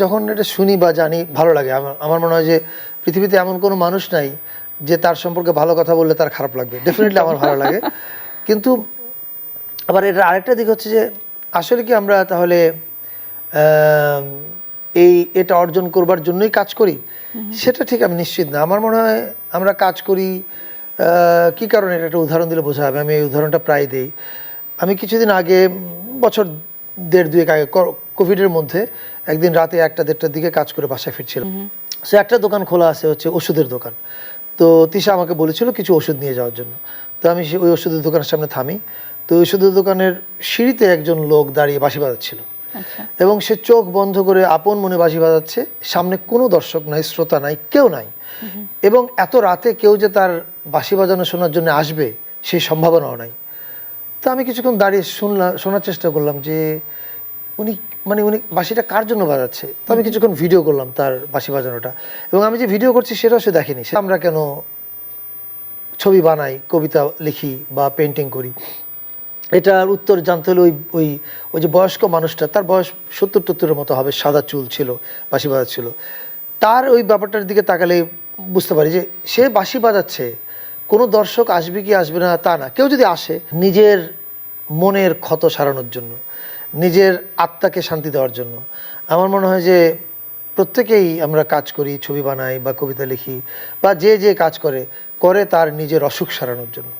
যখন এটা শুনি বা জানি ভালো লাগে। আমার মনে হয় যে পৃথিবীতে এমন কোনো মানুষ নাই যে তার সম্পর্কে ভালো কথা বললে তার খারাপ লাগবে। ডেফিনেটলি আমার ভালো লাগে। কিন্তু আবার এটার আরেকটা দিক হচ্ছে যে আসলে কি আমরা তাহলে এই এটা অর্জন করবার জন্যই কাজ করি? সেটা ঠিক আমি নিশ্চিত না। আমার মনে হয় আমরা কাজ করি কি কারণে? এটা একটা উদাহরণ দিলে বোঝা হবে আমি এই উদাহরণটা প্রায় দিই। আমি কিছুদিন আগে বছর দেড় দুয়েক আগে কোভিডের মধ্যে একদিন রাতে একটা দেড়টার দিকে কাজ করে বাসায় ফিরছিলাম। সে একটা দোকান খোলা আছে হচ্ছে ওষুধের দোকান। তো তিশা আমাকে বলেছিল কিছু ওষুধ নিয়ে যাওয়ার জন্য। তো আমি সে ওই ওষুধের দোকানের সামনে থামি। তো ওই ওষুধের দোকানের সিঁড়িতে একজন লোক দাঁড়িয়ে বাঁশি বাজাচ্ছিল। আচ্ছা। এবং সে চোখ বন্ধ করে আপন মনে বাজি বাজাচ্ছে। সামনে কোনো দর্শক নাই শ্রোতা নাই কেউ নাই। এবং এত রাতে কেউ যে তার বাঁশি বাজানো শোনার জন্য আসবে সেই সম্ভাবনাও নাই। তো আমি কিছুক্ষণ দাঁড়িয়ে শুনলাম শোনার চেষ্টা করলাম যে উনি মানে উনি বাঁশিটা কার জন্য বাজাচ্ছে? তো আমি কিছুক্ষণ ভিডিও করলাম তার বাঁশি বাজানোটা। এবং আমি যে ভিডিও করছি সেটাও সে দেখেনি। আমরা কেন ছবি বানাই, কবিতা লিখি বা পেন্টিং করি? এটার উত্তর জানতে হলে ওই ওই ওই যে বয়স্ক মানুষটা, তার বয়স সত্তর টত্তরের মতো হবে, সাদা চুল ছিল, বাঁশি বাজাচ্ছিল। তার ওই ব্যাপারটার দিকে তাকালে বুঝতে পারি যে সে বাঁশি বাজাচ্ছে। কোনো দর্শক আসবে কি আসবে না তা না। কেউ যদি আসে, নিজের মনের ক্ষত সারানোর জন্য, নিজের আত্মাকে শান্তি দেওয়ার জন্য, আমার মনে হয় যে প্রত্যেকেই আমরা কাজ করি, ছবি বানাই বা কবিতা লিখি বা যে যে কাজ করে করে তার নিজের অসুখ সারানোর জন্য।